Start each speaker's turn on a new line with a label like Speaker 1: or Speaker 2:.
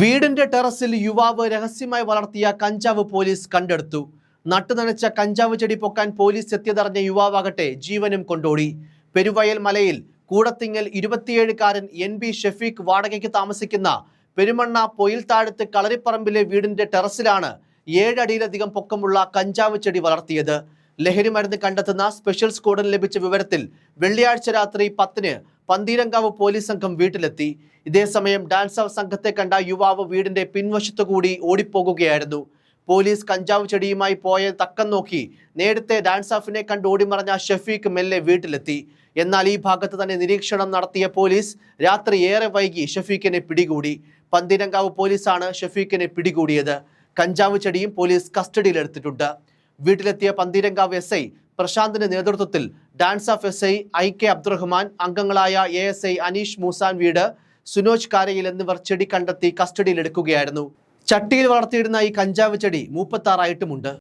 Speaker 1: വീടിന്റെ ടെറസിൽ യുവാവ് രഹസ്യമായി വളർത്തിയ കഞ്ചാവ് പോലീസ് കണ്ടെടുത്തു. നട്ടുനനച്ച കഞ്ചാവ് ചെടി പൊക്കാൻ പോലീസ് എത്തിയതറിഞ്ഞ യുവാവാകട്ടെ ജീവനും കൊണ്ടോടി. പെരുവയൽ മലയിൽ കൂടത്തിങ്ങൽ ഇരുപത്തിയേഴുകാരൻ എൻ ബി ഷെഫീഖ് വാടകയ്ക്ക് താമസിക്കുന്ന പെരുമണ്ണ പൊയിൽ താഴത്ത് കളരിപ്പറമ്പിലെ വീടിന്റെ ടെറസിലാണ് ഏഴടിയിലധികം പൊക്കമുള്ള കഞ്ചാവ് ചെടി വളർത്തിയത്. ലഹരി മരുന്ന് കണ്ടെത്തുന്ന സ്പെഷ്യൽ സ്ക്വാഡിന് ലഭിച്ച വിവരത്തിൽ വെള്ളിയാഴ്ച രാത്രി പത്തിന് പന്തീരങ്കാവ് പോലീസ് സംഘം വീട്ടിലെത്തി. ഇതേസമയം ഡാൻസ് സംഘത്തെ കണ്ട യുവാവ് വീടിന്റെ പിൻവശത്തു കൂടി ഓടിപ്പോകുകയായിരുന്നു. പോലീസ് കഞ്ചാവ് ചെടിയുമായി പോയ തക്കം നോക്കി നേരത്തെ ഡാൻസ് ഓഫിനെ കണ്ട് ഓടിമറഞ്ഞ ഷഫീഖ് മെല്ലെ വീട്ടിലെത്തി. എന്നാൽ ഈ ഭാഗത്ത് തന്നെ നിരീക്ഷണം നടത്തിയ പോലീസ് രാത്രി ഏറെ വൈകി ഷഫീഖിനെ പിടികൂടി. പന്തീരങ്കാവ് പോലീസാണ് ഷഫീഖിനെ പിടികൂടിയത്. കഞ്ചാവ് ചെടിയും പോലീസ് കസ്റ്റഡിയിലെടുത്തിട്ടുണ്ട്. വീട്ടിലെത്തിയ പന്തീരങ്കാവ് എസ് ഐ പ്രശാന്തിന്റെ നേതൃത്വത്തിൽ DANSAF S I I K Abdurahman അംഗങ്ങളായ A S I Aneesh Moosan വീട് സുനോജ് കാരയിൽ എന്നിവർ ചെടി കണ്ടെത്തി കസ്റ്റഡിയിലെടുക്കുകയായിരുന്നു. ചട്ടിയിൽ വളർത്തിയിടുന്ന ഈ കഞ്ചാവ് ചെടി മൂപ്പത്താറായിട്ടുമുണ്ട്.